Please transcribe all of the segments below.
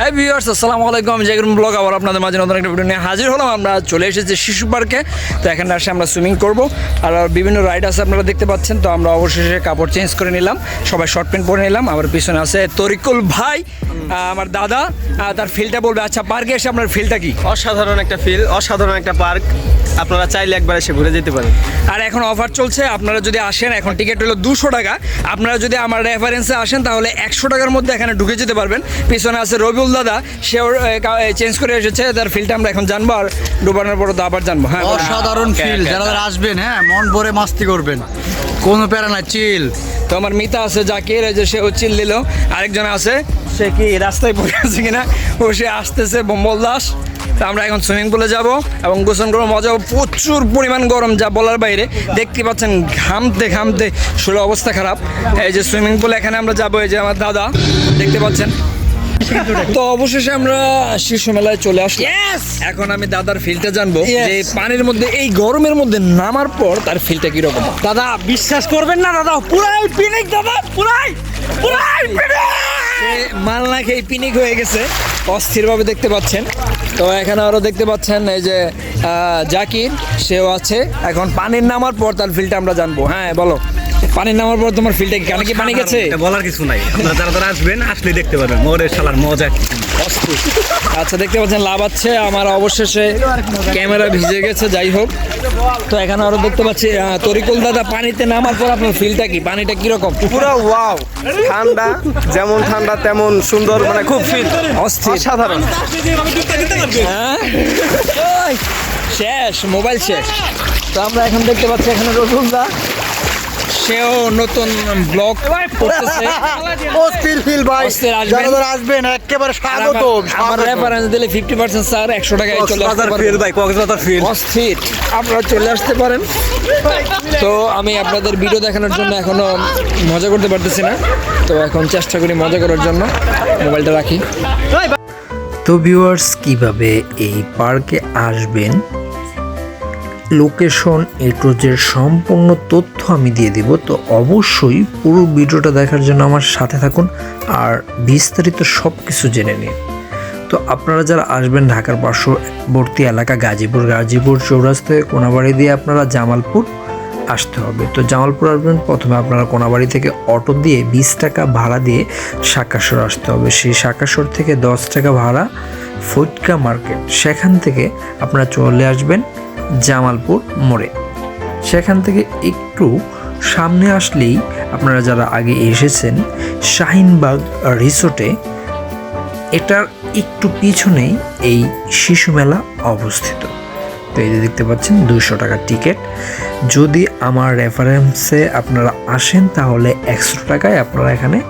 Hi viewers আসসালামু আলাইকুম। আমি জাগরুন ব্লগ আবার আপনাদের মাঝে নতুন একটা ভিডিও নিয়ে হাজির হলাম। আমরা চলে এসেছি শিশু পার্কে তো এখানে আসে আমরা সুইমিং করব। আর বিভিন্ন রাইড আছে আপনারা দেখতে পাচ্ছেন। তো আমরা অবশেষে কাপড় চেঞ্জ করে নিলাম। সবাই শর্ট প্যান্ট পরে নিলাম। আবার পিছনে আছে তরিকুল ভাই আমার দাদা। তার ফিলটা বলবে আচ্ছা পার্কে এসে আপনার ফিলটা কি? অসাধারণ একটা ফিল অসাধারণ একটা পার্ক আপনারা চাইলে একবার এসে ঘুরে যেতে পারেন। আর এখন অফার চলছে। আপনারা যদি আসেন এখন টিকিট হলো দুশো টাকা। আপনারা যদি আমার রেফারেন্সে আসেন তাহলে একশো টাকার মধ্যে এখানে ঢুকে যেতে পারবেন। পিছনে আছে রবিউল দাদা সেও চেঞ্জ করে এসেছে তার ফিলটা আমরা এখন জানব আর ডুবানোর পর তো আবার জানব। হ্যাঁ অসাধারণ ফিল যারা আসবেন হ্যাঁ মন ভরে মাস্তি করবেন। কোনো প্যারা না চিল তো আমার মিতা আছে জাকির এই যে সে ও চিল দিল। আরেকজন আছে সে কি রাস্তায় পড়ে আছে কিনা? ও সে আসতেছে বম্বল দাস। তো আমরা এখন সুইমিং পুলে যাব এবং গোসল করব। মজা। প্রচুর পরিমাণ গরম যা বলার বাইরে। দেখতে পাচ্ছেন ঘামতে ঘামতে শরীর অবস্থা খারাপ। এই যে সুইমিং পুল এখানে আমরা যাব এই যে আমার দাদা দেখতে পাচ্ছেন। তো অবশেষে আমরা শিশু মেলায় চলে আসলাম। এখন আমি দাদার ফিলটা জানব যে পানির মধ্যে এই গরমের মধ্যে নামার পর তার ফিলটা কীরকম? দাদা বিশ্বাস করবেন না দাদা পুরাই পিনিক দাদা পুরাই পুরাই মাল না খেয়ে পিনিক হয়ে গেছে অস্থিরভাবে দেখতে পাচ্ছেন। তো এখানে আরও দেখতে পাচ্ছেন এই যে আহ, জাকির সেও আছে। এখন পানির নামার পর তার ফিলটা আমরা জানব। হ্যাঁ বলো। পানির নামার পর তোমার ফিলটা কেন কি পানি গেছে? বলার কিছু নাই। আপনারা যারা যারা আসবেন আসলে দেখতে পারবেন। মোরে শালার মজা কি। আচ্ছা দেখতে পাচ্ছেন লাভ আছে। আমার অবশেষে ক্যামেরা ভিজে গেছে যাই হোক। তো এখানে আরও দেখতে পাচ্ছি আহ, তরিকুল দাদা পানিতে নামার পর আপনার ফিলটা কি? পানিটা কীরকম? পুরো ওয়াও ঠান্ডা যেমন ঠান্ডা তেমন সুন্দর মানে খুব ফিল অস্থির। সাধারণ হ্যাঁ? শেষ মোবাইল শেষ। তো আমরা এখন দেখতে পাচ্ছি এখানে রসুলদা সেও নতুন ব্লগ করতেছে। অস্থির ফিল ভাই। আসবেন। যারা যারা আসবেন একেবারে স্বাগত আমার- রেফারেন্স দিলে ফিফটি পার্সেন্ট স্যার একশো টাকায় চলে আসতে। ফিল ভাই কক্সবাজার ফিল অস্থির। আপনারা চলে আসতে পারেন। তো আমি আপনাদের ভিডিও দেখানোর জন্য এখনও মজা করতে পারতেছি না। তো এখন চেষ্টা করি মজা করার জন্য। মোবাইলটা রাখি। তো ভিউয়ার্স কীভাবে এই পার্কে আসবেন? লোকেশন এটোজের সম্পূর্ণ তথ্য আমি দিয়ে দিব, তো অবশ্যই পুরো ভিডিওটা দেখার জন্য আমার সাথে থাকুন আর বিস্তারিত সব কিছু জেনে নিন। তো আপনারা যারা আসবেন ঢাকার পার্শ্ববর্তী এলাকা, গাজীপুর গাজীপুর চৌরাস্তায় কোনাবাড়ি দিয়ে আপনারা জামালপুর আসতে হবে। তো জামালপুর আসবেন, প্রথমে আপনারা কোনাবাড়ি থেকে অটো দিয়ে বিশ টাকা ভাড়া দিয়ে শাকাশর আসতে হবে। সেই শাকাশর থেকে দশ টাকা ভাড়া ফটকা মার্কেট। সেখান থেকে আপনারা চলে আসবেন জামালপুর মোড়ে। সেখান থেকে একটু সামনে আসলেই আপনারা যারা আগে এসেছেন, শাহিনবাগ রিসোর্টে, এটার একটু পিছনেই এই শিশু মেলা অবস্থিত। তো এই যে দেখতে পাচ্ছেন দুশো টাকার টিকিট যদি আমার রেফারেন্সে আপনারা আসেন, তাহলে একশো টাকায় আপনারা এখানে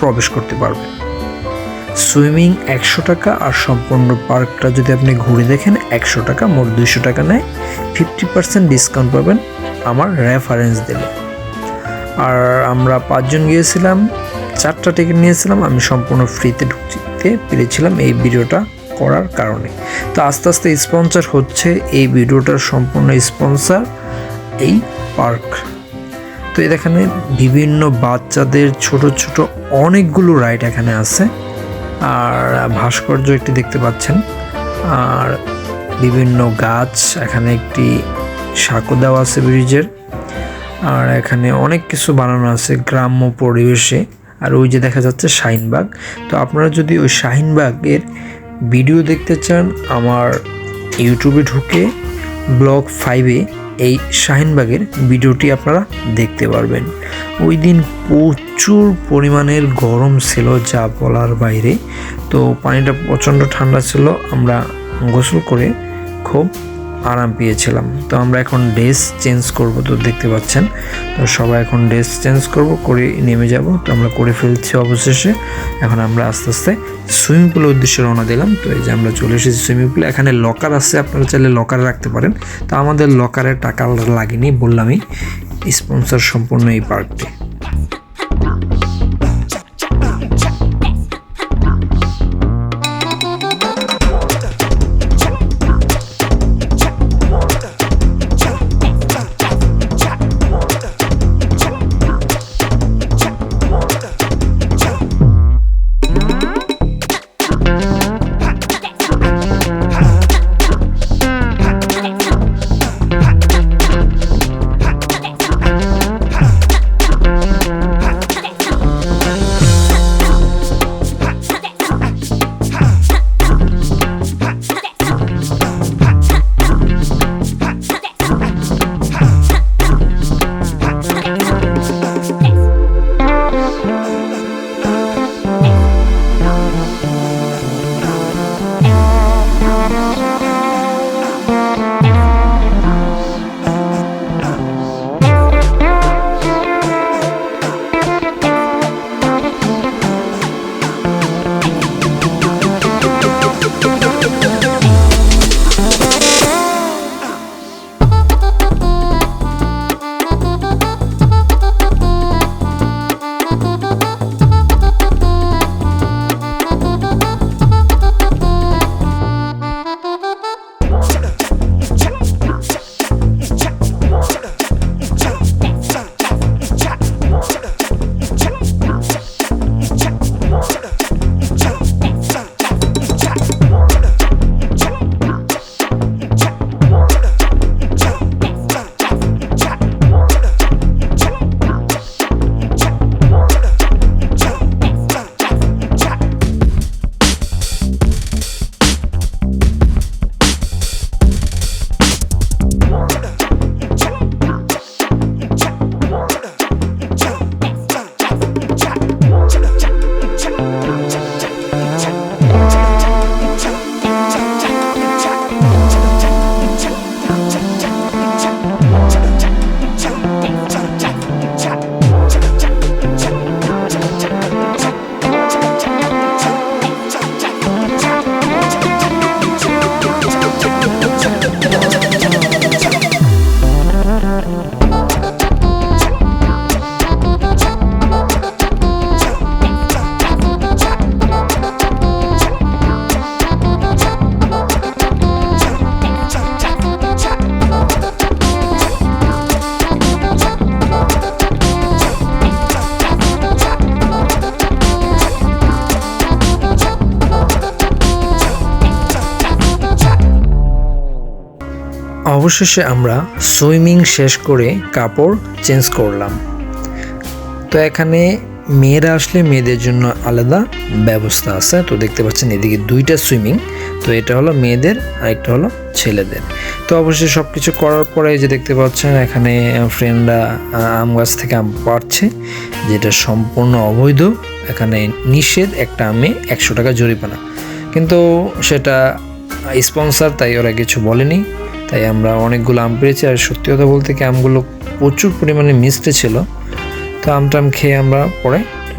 প্রবেশ করতে পারবেন। সুইমিং একশো টাকা আর সম্পূর্ণ পার্কটা যদি আপনি ঘুরে দেখেন, একশো টাকা, মোট দুইশো টাকা নেয়। ফিফটি পার্সেন্ট ডিসকাউন্ট পাবেন আমার রেফারেন্স দিলে আর আমরা পাঁচজন গিয়েছিলাম, চারটা টিকিট নিয়েছিলাম, আমি সম্পূর্ণ ফ্রিতে ঢুকতে পেরেছিলাম এই ভিডিওটা করার কারণে। তো আস্তে আস্তে স্পন্সর হচ্ছে এই ভিডিওটার সম্পূর্ণ স্পন্সর এই পার্ক। তো এখানে বিভিন্ন বাচ্চাদের ছোট ছোট অনেকগুলো রাইড এখানে আছে। আর ভাস্কর্য একটি দেখতে পাচ্ছেন। আর বিভিন্ন গাছ, এখানে একটি সাঁকো দেওয়া আছে ব্রিজের। আর এখানে অনেক কিছু বানানো আছে গ্রাম্য পরিবেশে। আর ওই যে দেখা যাচ্ছে শাহিনবাগ তো আপনারা যদি ওই শাহিনবাগের ভিডিও দেখতে চান, আমার ইউটিউবে ঢুকে, ব্লগ ফাইভে এই শাহিনবাগের ভিডিওটি আপনারা দেখতে পারবেন। ওই দিন প্রচুর পরিমাণের গরম ছিল যা বলার বাইরে। তো পানিটা প্রচণ্ড ঠান্ডা ছিল, আমরা গোসল করে খুব আরাম পেয়েছিলাম। তো আমরা এখন ড্রেস চেঞ্জ করব, তো দেখতে পাচ্ছেন। তো সবাই এখন ড্রেস চেঞ্জ করব, করে নেমে যাব। তো আমরা করে ফেলছি অবশেষে। এখন আমরা আস্তে আস্তে সুইমিং পুলের উদ্দেশ্যে রওনা দিলাম। তো এই যে আমরা চলে এসেছি সুইমিং পুলে এখানে লকার আছে, আপনারা চাইলে লকারে রাখতে পারেন। তো আমাদের লকারে টাকা লাগেনি, বললামই। স্পন্সর সম্পূর্ণ এই পার্কটি অবশেষে আমরা সুইমিং শেষ করে কাপড় চেঞ্জ করলাম। তো এখানে মেয়েরা আসলে মেয়েদের জন্য আলাদা ব্যবস্থা আছে। তো দেখতে পাচ্ছেন এদিকে দুইটা সুইমিং। তো এটা হলো মেয়েদের আর একটা হলো ছেলেদের। তো অবশ্যই সব কিছু করার পরে যে দেখতে পাচ্ছেন, এখানে ফ্রেন্ডরা আম গাছ থেকে আম পাড়ছে, যেটা সম্পূর্ণ অবৈধ। এখানে নিষেধ একটা আমে একশো টাকা জরিমানা। কিন্তু সেটা স্পন্সার তাই ওরা কিছু বলেনি। তাই আমরা অনেকগুলো আম পেয়েছি আর সত্যি কথা বলতে কি আমগুলো প্রচুর পরিমাণে মিষ্টি ছিল। তো আমটাম খেয়ে আমরা পরে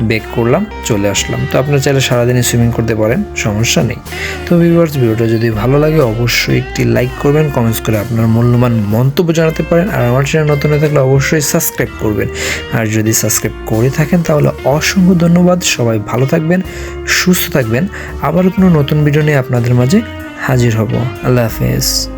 বেক করলাম, চলে আসলাম। তো আপনারা চাইলে সারাদিনই সুইমিং করতে পারেন, সমস্যা নেই। তো ভিউয়ার্স ভিডিওটা যদি ভালো লাগে, অবশ্যই একটি লাইক করবেন কমেন্টস করে আপনার মূল্যবান মন্তব্য জানাতে পারেন, আর আমার চ্যানেল নতুন হয়ে থাকলে অবশ্যই সাবস্ক্রাইব করবেন। আর যদি সাবস্ক্রাইব করে থাকেন, তাহলে অসংখ্য ধন্যবাদ, সবাই ভালো থাকবেন, সুস্থ থাকবেন। আবার কোনো নতুন ভিডিও নিয়ে আপনাদের মাঝে হাজির হব। আল্লাহ হাফেজ।